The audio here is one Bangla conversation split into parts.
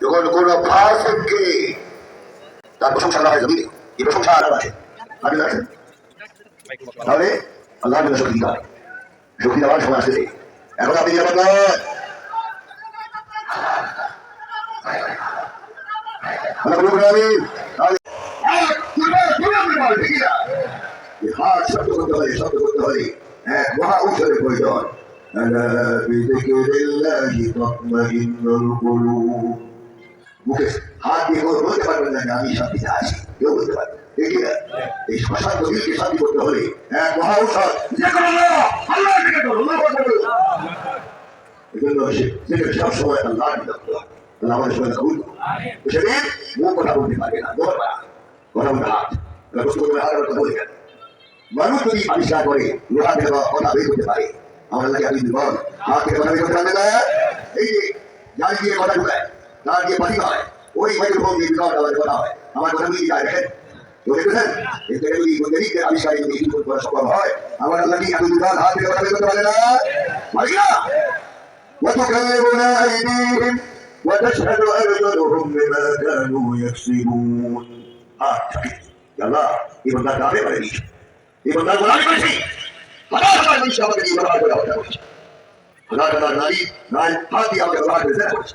يقول কোন ফাসিককে তার প্রশংসা করা হয় জমিনে এই প্রশংসা আর আছে আপনি জানেন তাহলে আল্লাহ বিনা শক্তি দিতে হয় শক্তি দেওয়ার সময় আসতেছে এখন আপনি নিরাপদ নয় আল্লাহ কবুল করুন আমিন তাহলে এক, দুইবার, দুইবার, দুইবার, ঠিক না? এই হাত শব্দ করতে হবে শব্দ করতে হবে এক মহা ঔষধের প্রয়োজন ألا بذكر الله تطمئن القلوب মুখে হাত দিয়ে কেউ বলতে পারবেন না আমি শান্তিতে আছি। কেউ বলতে পারবে ঠিক না। এই শ্মশান শান্তি করতে কোনো আল্লাহ আমাদের সবাই কবুল সেদিন মুখ কথা বলতে পারবে পারা কথা বলতে হাত করে হাত কথা মানুষ যদি আবিষ্কার করে, লোহা থেকে কথা বের করতে পারে, আমার লাগে আপনি দুর্বল। হাত থেকে কথা বের করতে পারবে না। এই যে কথা ঢুকায় তার দিয়ে পানি হয় ওই মাইক্রোফোন দিয়ে বিকট আওয়াজে কথা হয় আমার কথা দিয়ে যায় দেখেন তো দেখেছেন এই থেকে যদি বৈজ্ঞানিকদের আবিষ্কারে যদি কিছু করা সম্ভব হয় আমার আল্লাহ কি আপনি দুর্বল হাত থেকে কথা বের করতে পারে না পারি না وتكلمنا أيديهم وتشهد أرجلهم بما كانوا يكسبون آه يا الله إذا ما كان يبغى يجي إذا ما كان يبغى يجي هذا هذا من شاء الله يبغى يجي هذا هذا ناري ناري هذه أو يبغى يجي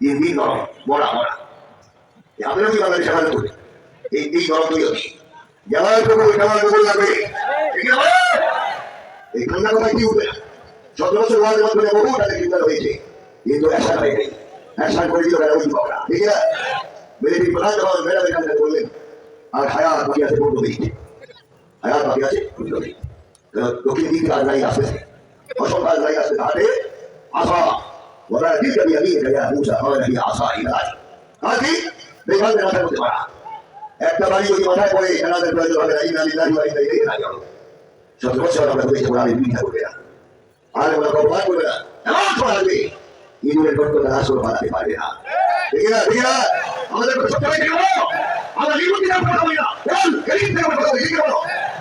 দিন দিন নরম মরা মরা আপনারা কি বাংলাদেশে ভালো করবে এই এই নরম তৈরি হচ্ছে জামালটুকু জামালটুকু লাগবে ঠিক না বলো? এই ঠান্ডা কথায় কি উঠবে সতেরো বছর ওয়াজের মাধ্যমে বহু তাদের চিন্তা হয়েছে কিন্তু অ্যাকশন হয় নাই অ্যাকশন করে দিল তারা ওই পাবনা ঠিক না মেয়েটির প্রধান যখন ম্যাডামের কাছে বললেন আর হায়াত বাকি আছে পূর্ণ দিক হায়াত বাকি আছে পূর্ণ দিক দক্ষিণ দিক রাজধানী আসতেছে অসংখ্য রাজধানী আসতে তাহলে আসা আমি আমি এটা মুসা হয় নাকি আসা ইলাজ আজকে বেকার মাথায় করতে পারা একটা বাড়ি যদি মাথায় পড়ে এনাদের প্রয়োজন হবে না ইন্না লিল্লাহি ওয়া ইন্না ইলাইহি রাজিউন সত্তর বছর আমরা হয়েছে কোরআনে বিরোধিতা করবে না আর আমরা কল্পনা করবে না এমন ইঁদুরের গর্ত তারা আসলে বানাতে পারবে না ঠিক না ঠিক না আমাদের সত্য হয়ে গেল আমরা নির্বুদ্ধি না কথা বলি না বল এদিক থেকে কথা বলি এদিকে বলো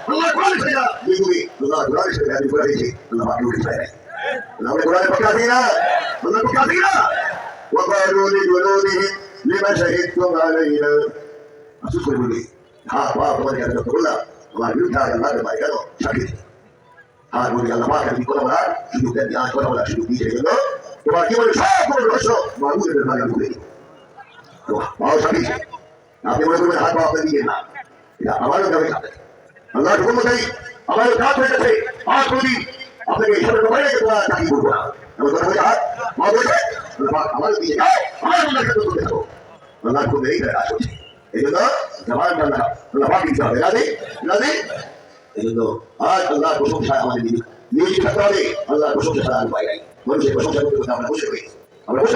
আল্লাহ কোরআন ছেড়ে না নির্বুদ্ধি আল্লাহ কোরআন ছেড়ে না কোরআন দিয়েছে আল্লাহ বাকি উঠে যায় আমরা কোরআনের পক্ষে আছি না আল্লাহ পক্ষে আছি না وقالوا لجلودهم لما شهدتم علينا আফসোস করে বলি হ্যাঁ বাবা তোমাদের কাছে যত বললাম আমার বিরুদ্ধে আজ আল্লাহ ভাই কেন সাক্ষী আর বলি আল্লাহ পাক আমি কথা বলার সুযোগ দেন আজ কথা বলার সুযোগ দিয়েছে এই জন্য তোমার জীবনে সব বড় রহস্য মাহমুদের ভাই আমি বলে দিই তো বাবা সাক্ষী আপনি মনে করবেন হাত বাবা আপনার দিয়ে না এটা আমারও যাবে কাছে আল্লাহ হুকুম চাই আমারও কাজ হয়ে গেছে আজ বলি আপনাকে ঈশ্বরের বাইরে তোমার চাকরি করব না। এমন কথা বলে হাত মা বলছে আল্লাহ আমারও দিয়ে যাও আমার মনে করতে থাকো। আল্লাহ খুব এই কাজ হচ্ছে এই জন্য জামান আল্লাহ আল্লাহ পাক দিতে হবে। রাজি? রাজি? এই জন্য আজ আল্লাহ প্রশংসায় আমাদের নিয়োজিত থাকতে হবে। আল্লাহ প্রশংসা ছাড়া আর মানুষের প্রশংসা করতে করতে আমরা আমরা আমরা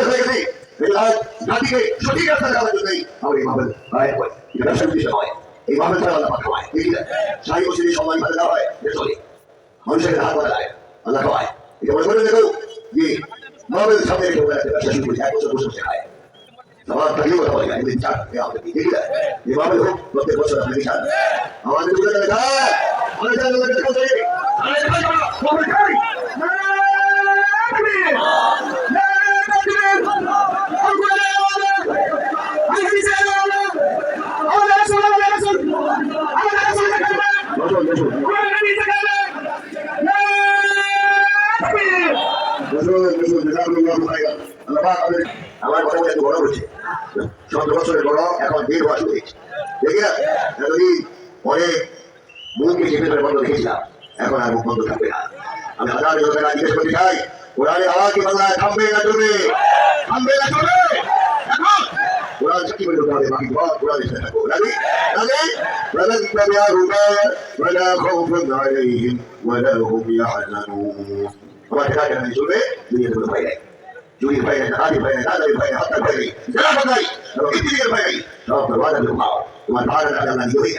আল্লাহ আল্লাহ খাওয়ায় এটা মনে করে দেখো যে মাহবেল সামনে রেখে ওরা একটা ব্যবসা শুরু করেছে এক বছর বসে খায় বলি আমাদের আছে বলি আমার কথা বলে বড় হচ্ছে সতেরো বছরের বড় এখন দেড় বছর হয়েছে দেখি না এতদিন অনেক চেপে ধরে বন্ধ রেখেছিলাম এখন আর মুখ বন্ধ থাকবে না আমি হাজার লোকেরা জিজ্ঞেস করতে চাই কোরআনে আওয়াজ কি বাংলায় থামবে না চলবে থামবে না চলবে কোরআন সত্যি বলে হবে বাকি সব কোরআনের সাথে থাকব রাজি রাজি ဟိုကတခါတည်းဆိုလေဒီလိုပဲလေယူရီပဲနဲ့အားဒီပဲနဲ့အားဒီပဲနဲ့ဟောက်တယ်ဒါကပဲတော့ဒီဒီပဲတော့ဘာသာလို့မအောင်ဘာသာကလည်းယူရီ